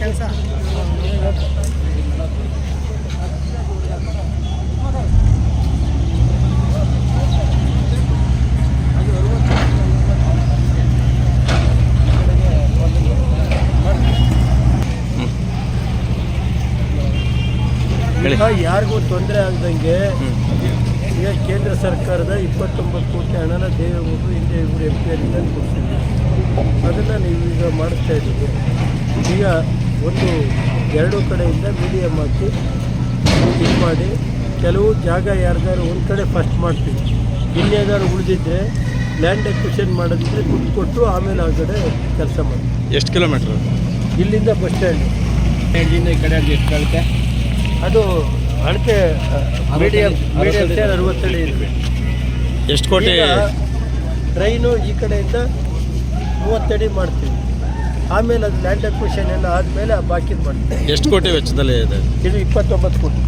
ಕೆಲಸ. ಯಾರಿಗೂ ತೊಂದರೆ ಆಗದಂಗೆ ಈಗ ಕೇಂದ್ರ ಸರ್ಕಾರದ ಇಪ್ಪತ್ತೊಂಬತ್ತು ಕೋಟಿ ಹಣನ ದೇವೇಗೌಡರು ಹಿಂದೆ ಇವರು ಎಂ ಪಿ ಕೊಡ್ತಿದ್ದಾರೆ ಅದನ್ನು ನೀವು ಈಗ ಮಾಡಿಸ್ತಾ ಇದ್ದೀವಿ ಈಗ ಒಂದು ಎರಡು ಕಡೆಯಿಂದ ಮೀಡಿಯಮ್ ಹಾಕಿ ಇದು ಮಾಡಿ. ಕೆಲವು ಜಾಗ ಯಾರ್ದಾದ್ರು ಒಂದು ಕಡೆ ಫಸ್ಟ್ ಮಾಡ್ತೀವಿ. ಇನ್ನೇನಾದ್ರು ಉಳಿದಿದ್ದರೆ ಲ್ಯಾಂಡ್ ಎಕ್ವಿಷನ್ ಮಾಡೋದಿದ್ರೆ ದುಡ್ಡು ಕೊಟ್ಟು ಆಮೇಲೆ ಆ ಕಡೆ ಕೆಲಸ ಮಾಡ್ತೀವಿ. ಎಷ್ಟು ಕಿಲೋಮೀಟ್ರ್ ಇಲ್ಲಿಂದ ಬಸ್ ಸ್ಟ್ಯಾಂಡ್ ಇಲ್ಲಿಂದ ಈ ಕಡೆ ಎಷ್ಟು ಕಳಿತೆ ಅದು ಅಳತೆ ಮೀಡಿಯಂ ಮೀಡಿಯಂ ಅರವತ್ತೇಳು ಇರಬೇಕು ಇದೆ. ಎಷ್ಟು ಕೋಟಿ? ಟ್ರೈನು ಈ ಕಡೆಯಿಂದ ಮೂವತ್ತಡಿ ಮಾಡ್ತೀವಿ. ಆಮೇಲೆ ಅದು ಲ್ಯಾಂಡ್ ಅಕ್ವಿಷನ್ ಎಲ್ಲ ಆದಮೇಲೆ ಬಾಕಿದ್ ಮಾಡ್ತೀವಿ. ಎಷ್ಟು ಕೋಟಿ ವೆಚ್ಚದಲ್ಲಿ ಇದೆ? ಇದು ಇಪ್ಪತ್ತೊಂಬತ್ತು ಕೋಟಿ.